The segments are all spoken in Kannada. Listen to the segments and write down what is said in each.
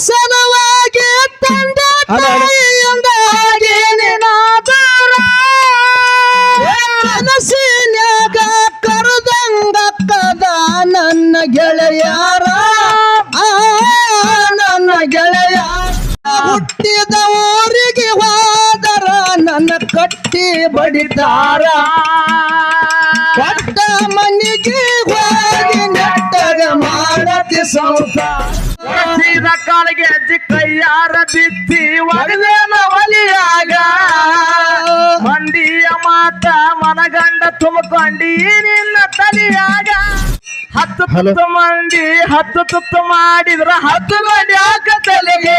ಸಲುವಾಗಿ ತಂದೆ ತಾಯಿಯೊಂದಾಗಿ ನಿನಾದರ ಕನಸಿನ್ಯಾಗ ಕರೆದಂಗಕ್ಕದ ಕದ ನನ್ನ ಗೆಳೆಯಾರ. ಆ, ನನ್ನ ಗೆಳೆಯ. ಹುಟ್ಟಿದ ಊರಿಗೆ ಹೋದರ ನನ್ನ ಕಟ್ಟಿ ಬಡಿದಾರ ಕಟ್ಟ ಮನೆಗೆ ಹೋಗಿ ನೆಟ್ಟಗ ಮಾಡತಿ ಸಂಸಾರ ಸೀದ ಕಾಲಿಗೆ ಅಜ್ಜಿ ಕೈಯಾರ ಬಿತ್ತಿ ಒಡಲೇನ ಒಲಿಯಾಗ. ಮಂಡಿಯ ಮಾತ ಮನಗಂಡ ತುಮಕೊಂಡಿ ನಿನ್ನ ತಲಿಯಾಗ. ಹತ್ತು ತುತ್ತು ಮಂದಿ ಹತ್ತು ತುತ್ತು ಮಾಡಿದ್ರ ಹತ್ತು ಮಂದಿ ಹಾಕ ತಲೆಗೆ?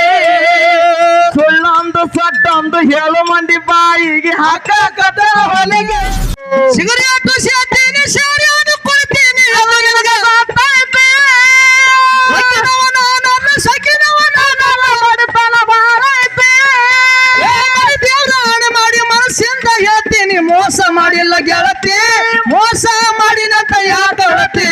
ಸುಳ್ಳೊಂದು ಸಟ್ಟೊಂದು ಏಳು ಮಂದಿ ಬಾಯಿಗೆ ಹಾಕಕತ್ತ ಹೊಲಿಗೆ. ಸಿಗರೇಟು ಸೇತೀನಿ ಶಾರ್ಯಾನು ಗೆಳತಿ ಮೋಸ ಮಾಡಿನಂತ ಯಾಕ ಹೇಳ್ತಿ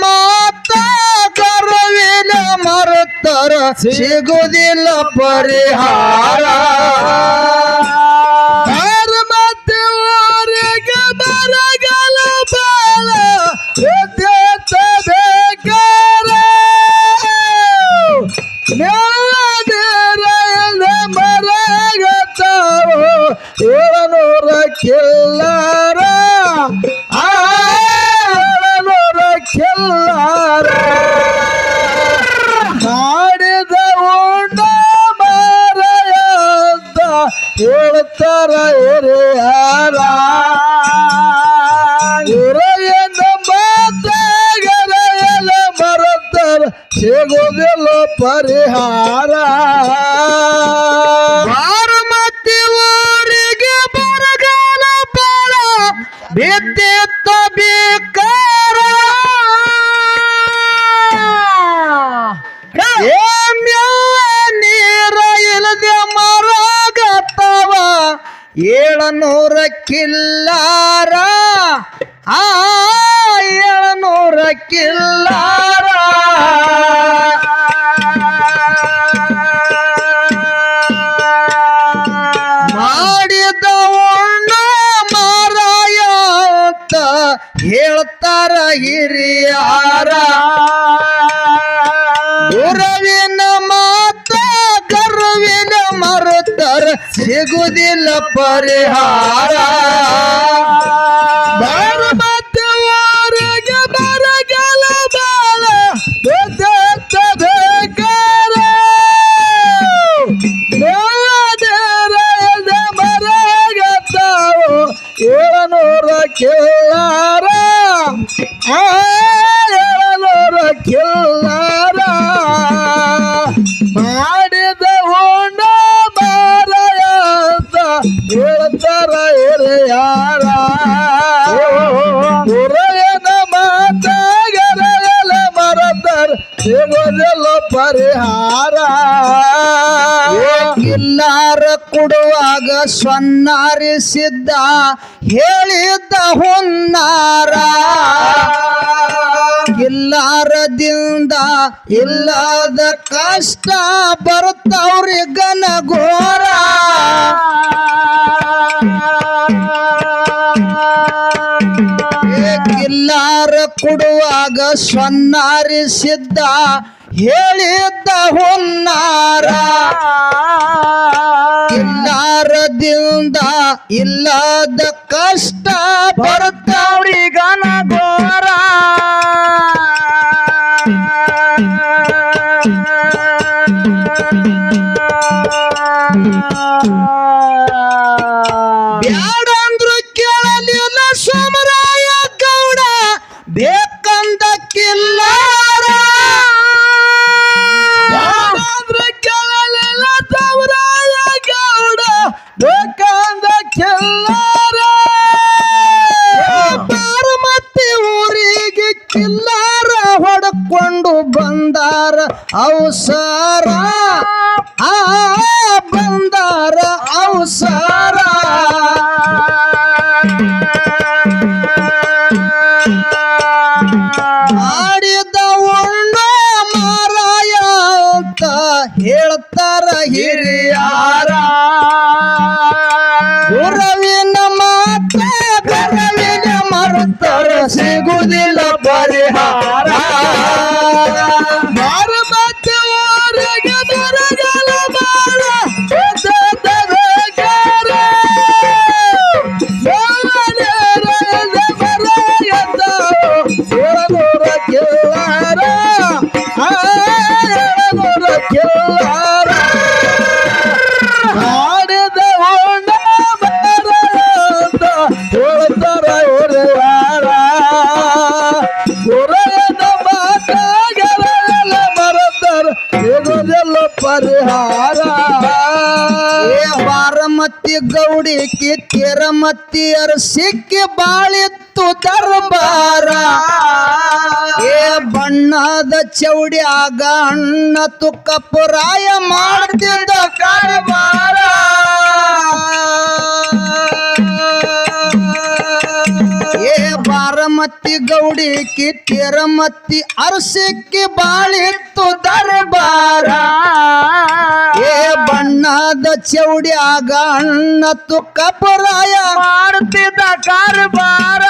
ಮಾತ ಕರವಿನ ಮರುತ್ತರ ಸಿಗುದಿಲ್ಲ ಪರಿಹಾರ. ಮರಗತ್ತಾವ ಏಳನೂರ ಕಿಲ್ಲಾರ ಸಿಗುದಿಲ್ಲ ಪರಿಹಾರ ಬಾರಮತಿ ಊರಿಗೆ ಬರಗಾಲ ಬಾಳ ಬಿದ್ದಿತ್ತ ಸಿಗುದಿಲ್ಲ ಸೊನ್ನಾರಿಸಿದ್ದ ಹೇಳಿದ್ದ ಹೊನ್ನಾರ. ಇಲ್ಲಾರದಿಂದ ಇಲ್ಲದ ಕಷ್ಟ ಬರುತ್ತವ್ರಿ ಗನಘೋರ ಇಲ್ಲಾರ ಕೊಡುವಾಗ ಸೊನ್ನಾರಿಸಿದ್ದ ಹೇಳಿದ್ದ ಹೊನ್ನಾರ. ಇಲ್ಲಾರದಿಂದ ಇಲ್ಲದ ಕಷ್ಟ ಬರ್ತಾವ್ರಿಗನ ಘೋರ ಬೇಕಂದ ಮತ್ತೆ ಊರಿಗೆ ಕಿಲ್ಲಾರ ಹೊಡ್ಕೊಂಡು ಬಂದಾರ. ಅವಸಾರ. ಆ ಬಂದಾರ. ಅವಸರ. ಗುರವಿನ ಮಾತ ಮರುತ್ತರ ಸಿಗುದಿಲ್ಲ ಪರಿಹಾರ. ಪರಿಹಾರ. ಬಾರಮತಿ ಗೌಡಿ ಕಿತ್ತಿರ ಮತ್ತಿಯರ ಸಿಕ್ಕಿ ಬಾಳಿತ್ತು ದರ್ಬಾರ. ಏ ಬಣ್ಣದ ಚೌಡ್ಯಾಗ ಅಣ್ಣ ತುಕ್ಕಪುರಾಯ ಮಾಡ್ತಿದ್ದ ಕಾರಬಾರ. ಕಿತ್ತಿರ ಮತ್ತಿ ಅರಸಿಕ್ಕಿ ಬಾಳಿತ್ತು ದರ್ಬಾರ. ಏ ಬಣ್ಣದ ಚೌಡ್ಯಾಗ ಅಣ್ಣ ಕಪರಾಯ ಮಾಡುತ್ತಿದ್ದ ಕಾರ್ಬಾರ.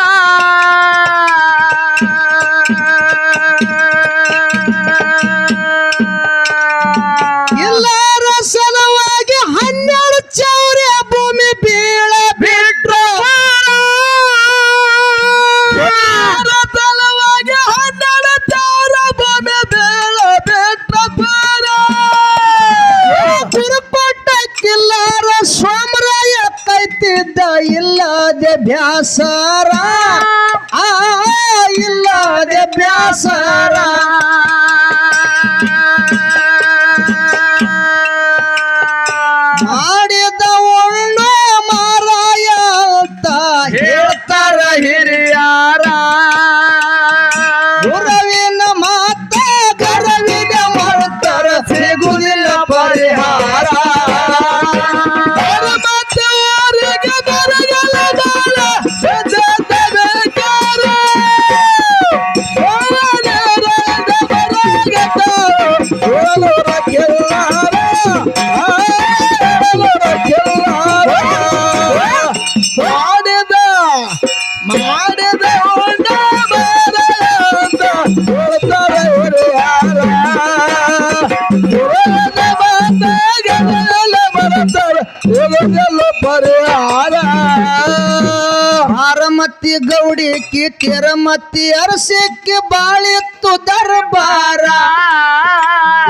ಮತ್ತಿ ಅರಸಿಕ್ಕಿ ಬಾಳಿತ್ತು ದರ್ಬಾರ.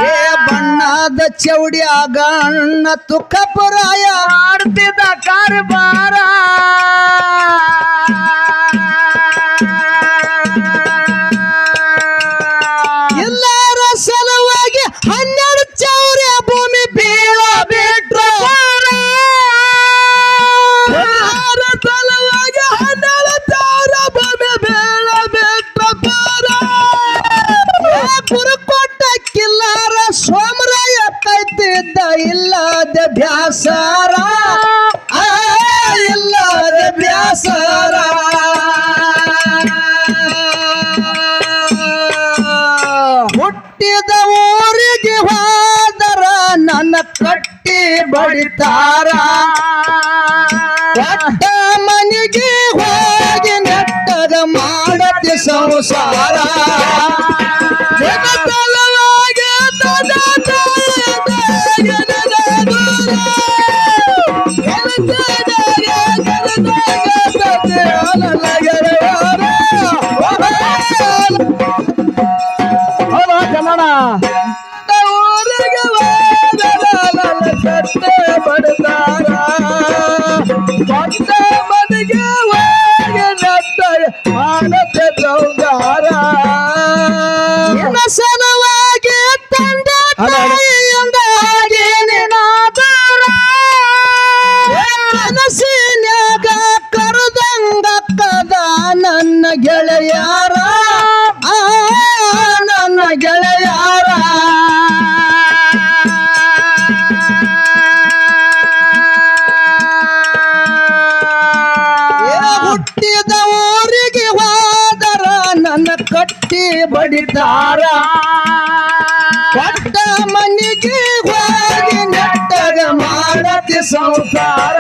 ಏ ಬಣ್ಣದ ಚೌಡಿಯಾಗ ಅಣ್ಣ ತುಕ್ಕಪುರಾಯ ಮನ ಕಟ್ಟಿ ಬಡಿತಾರ ಕಟ್ಟ ಮನೆಗೆ ಹೋಗಿ ನೆಟ್ಟಗ ಮಾಡತಿ ಸಂಸಾರ.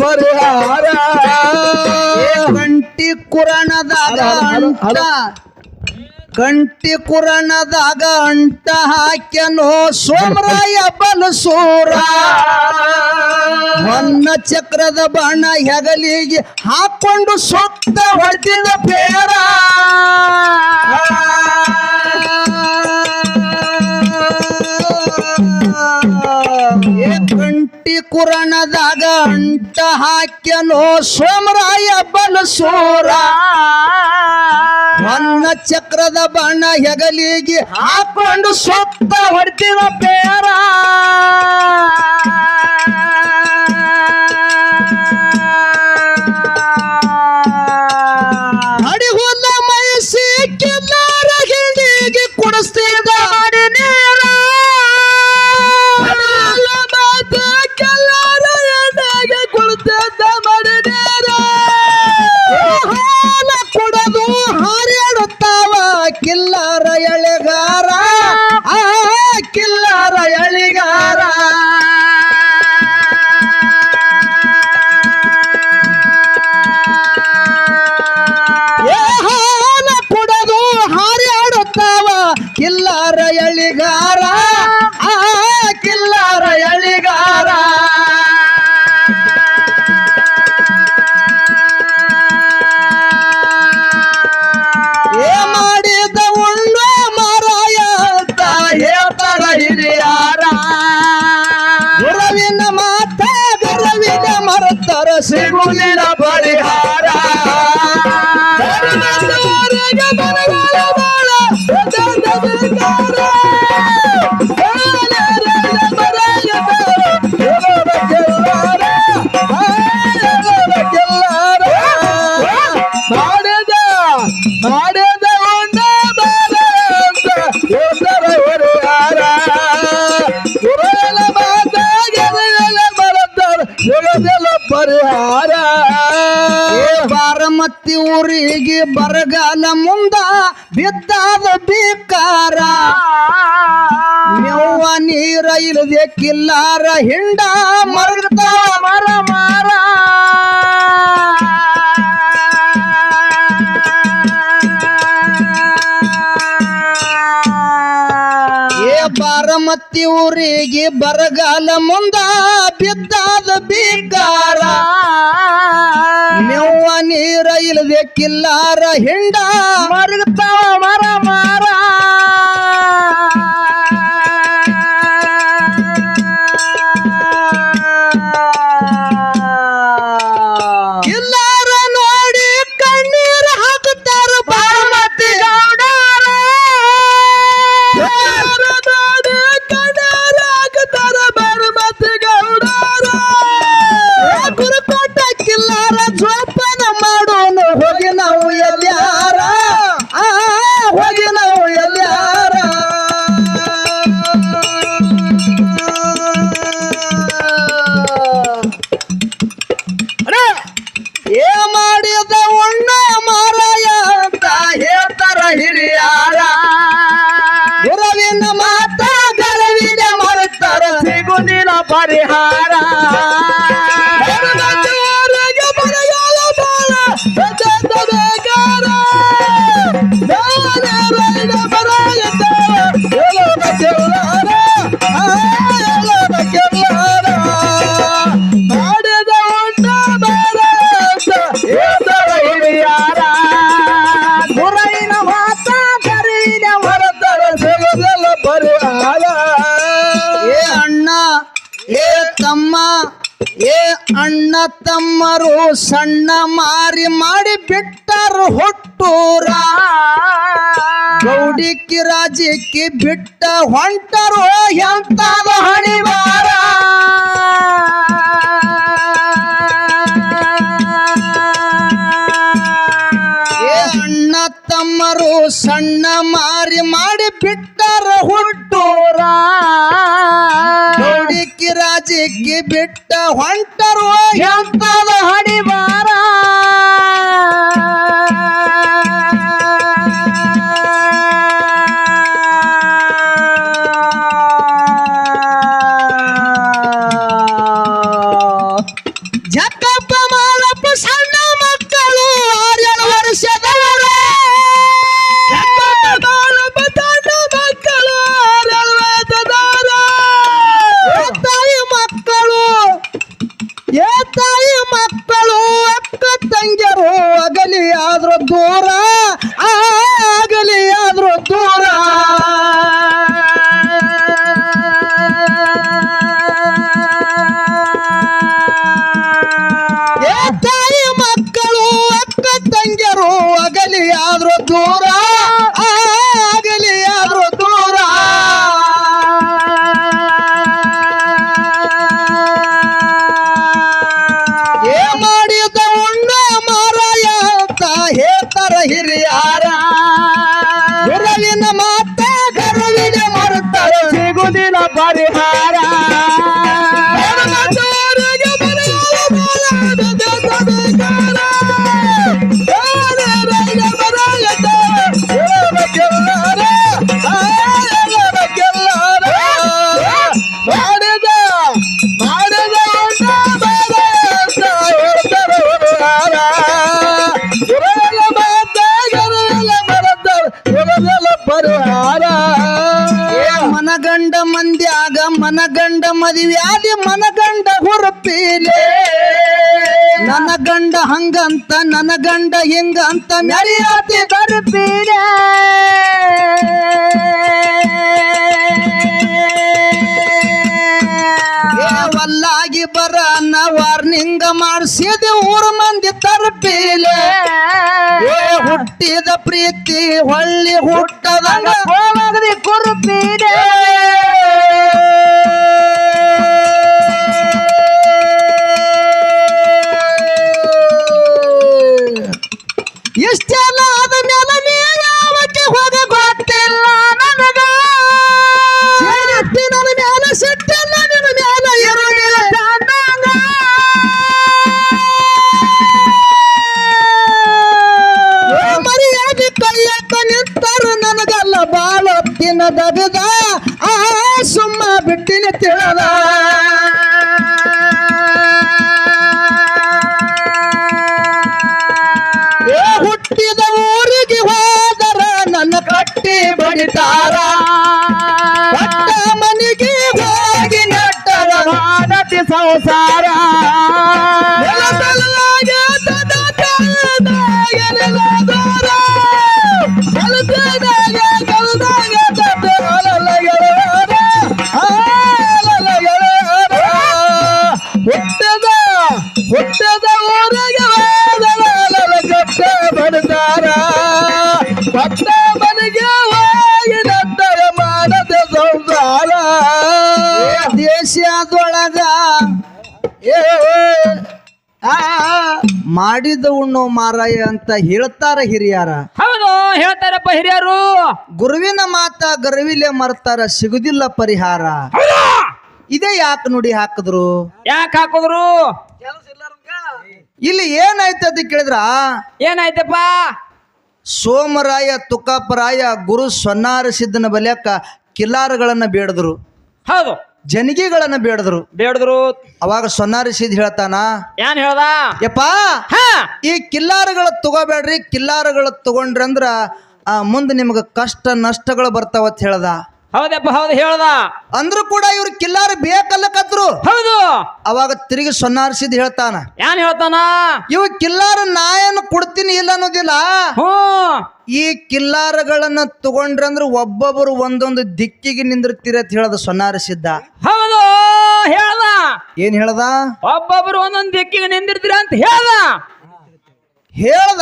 ಪರಿಹಾರ. ಗಂಟಿ ಕುರಣದಾಗ ಅಂಟ. ಗಂಟಿ ಕುರಣದಾಗ ಅಂಟ ಹಾಕ್ಯನೋ ಸೋಮರಾಯ ಬಲಸೂರ. ಹೊನ್ನ ಚಕ್ರದ ಬಣ್ಣ ಹೆಗಲಿಗೆ ಹಾಕೊಂಡು ಸುತ್ತ ಹೊಡೆದ ಪೇರ. ಅಂಟಿ ಕುರಣದಾಗ ಅಂಟ ಹಾಕ್ಯನೋ ಸೋಮರಾಯ ಬಲಸೂರ ಬಣ್ಣ ಚಕ್ರದ ಬಣ್ಣ ಹೆಗಲಿಗೆ ಹಾಕೊಂಡು ಸೊತ್ತ ಹೊಡೆದಿರ ಪೇರ. ಕೇಳಕ್ಕಿಲ್ಲ ಬರಗಾಲ ಮುಂದ ಬಿದ್ದಾದ ಬೇಕಾರ ನೆವ್ವ ನೀರ ಇಲ್ಲದೆ ಕಿಲ್ಲಾರ ಹಿಂಡ ಮರಗತ ಮರ ಮಾರ ಏ ಬಾರಮತ್ತಿ ಊರಿಗೆ ಬರಗಾಲ ಮುಂದ ಬಿದ್ದಾದ ಬೇಕಾರ ಕಿಲ್ಲಾರ ಹಿಂಡ. ಮರಗ ಪರಿಹಾರ ತಮ್ಮರು ಸಣ್ಣ ಮಾರಿ ಮಾಡಿ ಬಿಟ್ಟರು ಹುಟ್ಟೂರ. ಗೌಡಿಕ್ಕಿ ರಾಜಕ್ಕೆ ಬಿಟ್ಟ ಹೊಂಟರು ಎಂತಾದ ಹಣಿವಾರ ತಮ್ಮರು ಸಣ್ಣ ಮಾರಿ ಮಾಡಿ ಬಿಟ್ಟರ ಹುಟ್ಟೋರ. ಹುಡುಕಿ ರಾಜಿಗೆ ಬಿಟ್ಟ ಹೊಂಟರು ಎಂತದ ಹಣಿವಾರ ಮನಗಂಡ ಮನ ಮನಗಂಡ ಹುರುಪಿಲೆ. ನನ್ನ ಗಂಡ ಹಂಗಂತ ನನ್ನ ಗಂಡ ಹಿಂಗಂತ ಮೆರಿಯಾತಿ ಬರುತ್ತೀರೆ. ವಲ್ಲಾಗಿ ಬರ ವಾರ್ನಿಂಗ ಮಾಡಿಸಿದ ಊರು ಮಂದಿ ತರಪೀಲೆ ಏ ಹುಟ್ಟಿದ ಪ್ರೀತಿ ಹೊಳ್ಳಿ ಹುಟ್ಟದಂಗ ಹೋಗದಿ ದಗದ ಆ ಸುಮ್ಮ ಬಿಟ್ಟಿನ ತಿಳದ. ಹುಟ್ಟಿದ ಊರಿಗೆ ಹೋದರ ನನ್ನ ಕಟ್ಟಿ ಬಡಿತಾರ. ಪಟ್ಟ ಮನೆಗೆ ಹೋಗಿ ನಟ್ಟರ ಸಂಸಾರ. ಮನೆಗೆ ಹೋಗಿ ನೆಟ್ಟರ ಮಾಡದೆ ಸಂಸಾರ. ದೇಶದೊಳಗ ಏ ಆ, ಮಾಡಿದ ಉಣ್ಣು ಮಾರಾಯ ಅಂತ ಹೇಳ್ತಾರ ಹಿರಿಯರ. ಹೌದು ಹೇಳ್ತಾರಪ್ಪ ಹಿರಿಯರು. ಗುರುವಿನ ಮಾತ ಗರ್ವಿಲೆ ಮರ್ತಾರ ಸಿಗುದಿಲ್ಲ ಪರಿಹಾರ. ಇದೇ ಯಾಕೆ ನುಡಿ ಹಾಕಿದ್ರು? ಯಾಕೆ ಹಾಕಿದ್ರು? ಇಲ್ಲಿ ಏನಾಯ್ತದ ಅಂತ ಕೇಳಿದ್ರ? ಏನಾಯ್ತಪ್ಪ? ಸೋಮರಾಯ ತುಕಾಪರಾಯ ಗುರು ಸೊನ್ನಾರ ಸಿದ್ದನ ಬಲ್ಯಕ್ಕ ಕಿಲಾರಗಳನ್ನ ಬೇಡದ್ರು. ಹೌದು. ಜನಿಗೆಗಳನ್ನ ಬೇಡದ್ರು. ಬೇಡದ್ರು. ಅವಾಗ ಸೊನ್ನಾರಿ ಸಿದ್ ಹೇಳ್ತಾನ ಏನ್ ಹೇಳ್ದ? ಯಪ್ಪ ಹಾ. ಈ ಕಿಲ್ಲಾರಗಳ ತಗೋಬೇಡ್ರಿ ಕಿಲ್ಲಾರಗಳ ತಗೊಂಡ್ರಿ ಅಂದ್ರ ಆ ಮುಂದೆ ನಿಮ್ಗೆ ಕಷ್ಟ ನಷ್ಟಗಳು ಬರ್ತಾವತ್ ಹೇಳ್ದ. ಹೌದಪ್ಪ ಹೌದು ಹೇಳ್ದ. ಅಂದ್ರೂ ಕೂಡ ಇವ್ರ ಕಿಲ್ಲಾರ ಹೌದು ಅವಾಗ ತಿರುಗಿ ಸೊನ್ನಾರಿಸಿದ್ ಹೇಳ್ತಾನ ಏನ್ ಹೇಳ್ತಾನ? ಇವು ಕಿಲ್ಲಾರ ನಾಯನ್ನು ಕೊಡ್ತೀನಿ ಇಲ್ಲ ಅನ್ನೋದಿಲ್ಲ? ಈ ಕಿಲ್ಲಾರಗಳನ್ನ ತಗೊಂಡ್ರಂದ್ರ ಒಬ್ಬೊಬ್ಬರು ಒಂದೊಂದು ದಿಕ್ಕಿಗೆ ನಿಂದಿರ್ತೀರ ಅಂತ ಹೇಳದ ಸೊನ್ನಾರಿಸಿದ್ದ ಹೌದು ಹೇಳ್ದ. ಏನ್ ಹೇಳ್ದ? ಒಬ್ಬೊಬ್ರು ಒಂದೊಂದು ದಿಕ್ಕಿಗೆ ನಿಂದಿರ್ತೀರ ಅಂತ ಹೇಳ್ದ. ಹೇಳ್ದ?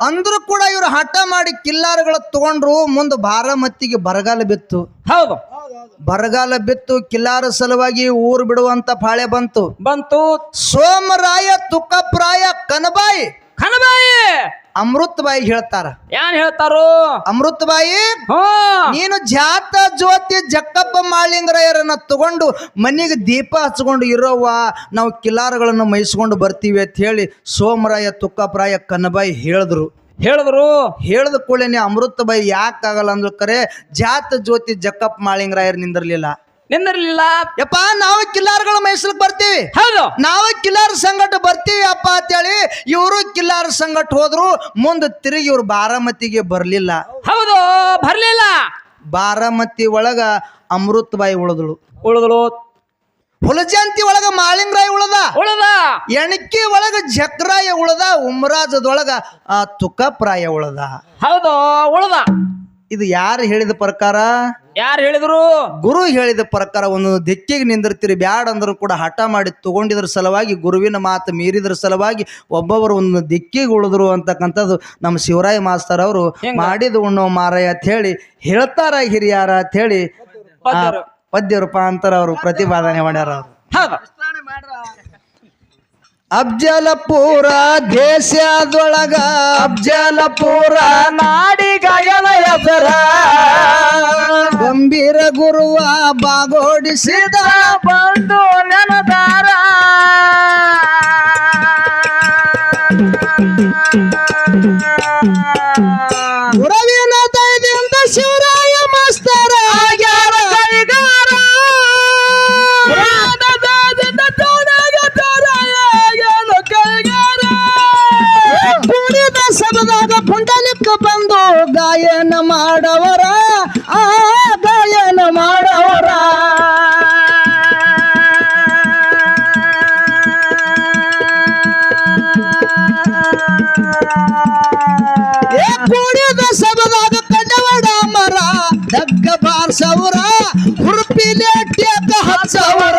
ಅಂದ್ರೂ ಕೂಡ ಇವ್ರು ಹಠ ಮಾಡಿ ಕಿಲ್ಲಾರಗಳ ತಗೊಂಡ್ರು ಮುಂದೆ ಮತ್ತಿಗೆ ಬರಗಾಲ ಬಿತ್ತು. ಹೌದು. ಬರಗಾಲ ಬಿತ್ತು ಕಿಲ್ಲಾರ ಸಲುವಾಗಿ ಊರು ಬಿಡುವಂತ ಪಾಳೆ ಬಂತು. ಬಂತು. ಸೋಮರಾಯ ತುಕಪ್ರಾಯ ಕನಬಾಯಿ ಕನಬಾಯಿ! ಅಮೃತ ಬಾಯಿ ಹೇಳ್ತಾರ. ಏನ್ ಹೇಳ್ತಾರು? ಅಮೃತ ಬಾಯಿ ನೀನು ಜಾತ ಜ್ಯೋತಿ ಜಕ್ಕಪ್ಪ ಮಾಳಿಂಗರಯ್ಯರನ್ನ ತಗೊಂಡು ಮನೆಗೆ ದೀಪ ಹಚ್ಕೊಂಡು ಇರೋವ ನಾವು ಕಿಲಾರಗಳನ್ನು ಮೈಸ್ಕೊಂಡು ಬರ್ತೀವಿ ಅಂತ ಹೇಳಿ ಸೋಮರಾಯ ತುಕ್ಕಪ್ರಾಯ ಕನಬಾಯಿ ಹೇಳಿದ್ರು. ಹೇಳಿದ್ರು? ಹೇಳಿದ ಕೂಡಲೇ ಅಮೃತ ಬಾಯಿ ಯಾಕಾಗಲ್ಲ ಅಂದ್ರು ಕರೆ ಜಾತ ಜ್ಯೋತಿ ಜಕ್ಕಪ್ಪ ಮಾಳಿಂಗರಾಯರ್ ನಿಂದಿರ್ಲಿಲ್ಲ. ನಿಂದಿರ್ಲಿಲ್ಲ. ಯಪ್ಪ ನಾವು ಕಿಲ್ಲಾರ್ಗಳು ಮೈಸೂರಿಗೆ ಬರ್ತೀವಿ. ಹೌದು. ನಾವು ಕಿಲ್ಲಾರ್ ಸಂಘಟ ಬರ್ತೀವಿ ಅಪ್ಪ ಅಂತೇಳಿ ಇವರು ಕಿಲ್ಲಾರ್ ಸಂಗಟ ಹೋದ್ರು ಮುಂದೆ ತಿರುಗಿ ಇವ್ರು ಬಾರಾಮತಿಗೆ ಬರಲಿಲ್ಲ. ಹೌದು ಬರ್ಲಿಲ್ಲ. ಬಾರಾಮತಿ ಒಳಗ ಅಮೃತ್ ಬಾಯಿ ಉಳಿದಳು. ಉಳಿದಳು. ಹುಲಜಂತಿ ಒಳಗ ಮಾಳಿಂಗರಾಯ ಉಳದ. ಉಳದ. ಎಣಕಿ ಒಳಗ ಜಕ್ರಾಯ ಉಳದ. ಉಮ್ರಾಜದೊಳಗ ಆ ತುಕಪ್ರಾಯ ಉಳದ. ಹೌದು ಉಳ್ದ. ಇದು ಯಾರು ಹೇಳಿದ ಪ್ರಕಾರ ಯಾರು ಹೇಳಿದ್ರು ಗುರು ಹೇಳಿದ ಪ್ರಕಾರ ಒಂದು ದಿಕ್ಕಿಗೆ ನಿಂದಿರ್ತೀರಿ ಬ್ಯಾಡ ಅಂದ್ರೂ ಕೂಡ ಹಠ ಮಾಡಿ ತಗೊಂಡಿದ್ರ ಸಲುವಾಗಿ ಗುರುವಿನ ಮಾತು ಮೀರಿದ್ರ ಸಲುವಾಗಿ ಒಬ್ಬೊಬ್ಬರು ಒಂದು ದಿಕ್ಕಿಗೆ ಉಳಿದ್ರು ಅಂತಕ್ಕಂಥದ್ದು ನಮ್ಮ ಶಿವರಾಯ ಮಾಸ್ತರ್ ಅವರು? ಮಾಡಿದ ಉಣ್ಣೋ ಮಾರಾಯ ಅಂತ ಹೇಳಿ ಹೇಳ್ತಾರ ಹಿರಿಯಾರ ಅಂತ ಹೇಳಿ. ಪದ್ಯ ರೂಪಾಂತರ ಅವರು ಪ್ರತಿಪಾದನೆ ಮಾಡ್ಯಾರ ಅವರು ಹೌದು ಅಫ್ಜಲಪುರ ದೇಶದೊಳಗ ಅಬ್ಜಲಪುರ ನಾಡಿಗಾಯನ ಹೆಸರ ಗಂಭೀರ ಗುರುವ ಬಾಗೋಡಿಸಿದ ಬಂದು ನೆನದಾರ. ಗುರವಿನ ತೈದಿಂದ ಶಿವರಾಯ ಕುಣಿದ ಪುಂಡಲಿಕ್ಕೆ ಬಂದು ಗಾಯನ ಮಾಡವರ, ಆ ಗಾಯನ ಮಾಡವರ. ಏ ಕುಣಿದ ಸಬದಾಗ ಕಂಡವಡ ಮರ ದಗ್ಗ ಬಾರ್ಸವರ ಹುರುಪಿಲೆ ಟೇಕ ಹಚ್ಚವರ.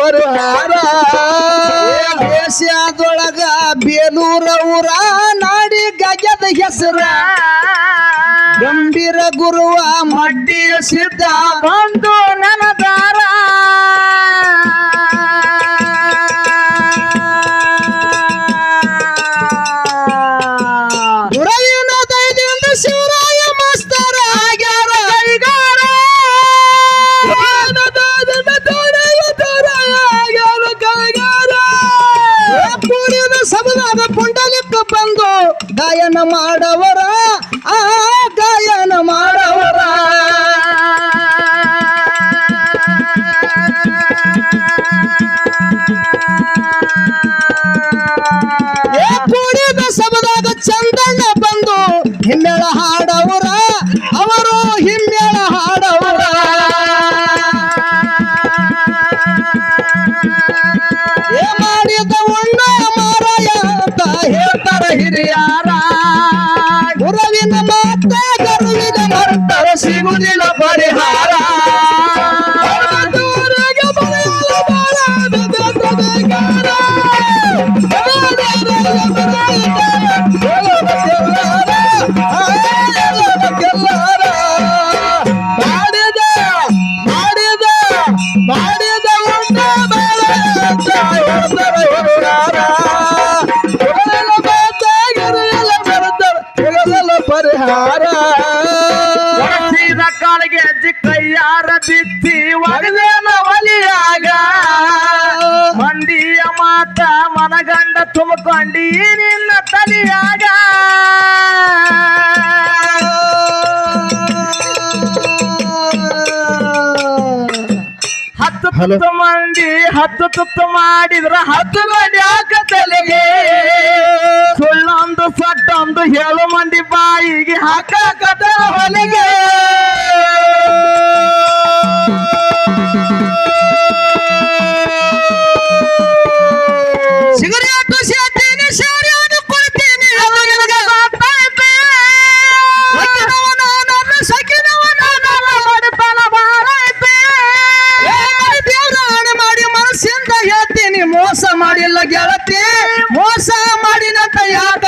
ಪರಿಹಾರ. ದೇಶದೊಳಗ ಬೇಲೂರ ಊರ ನಾಡಿ ಗಜದ ಹೆಸರ. ಗಂಭೀರ ಗುರುವ ಮಡ್ಡಿಯ ಸಿದ್ಧ. ಹಿಮ್ಮೇಳ ಹಾಡವರ ತುಮಕೊಂಡಿ ನಿನ್ನ ತಲಿಯಾಗ. ಹತ್ತು ತುತ್ತು ಮಂದಿ ಹತ್ತು ತುತ್ತು ಮಾಡಿದ್ರ ಹತ್ತು ಗಡಿಯಾಕ ತಲೆಗೆ? ಸುಳ್ಳೊಂದು ಸೊಟ್ಟೊಂದು ಏಳು ಮಂದಿ ಬಾಯಿಗೆ ಹಾಕಾಕದ ಹೊಲಿಗೆ. ಗೆಳತಿ ಮೋಸ ಮಾಡಿನಂತ ಯಾರ?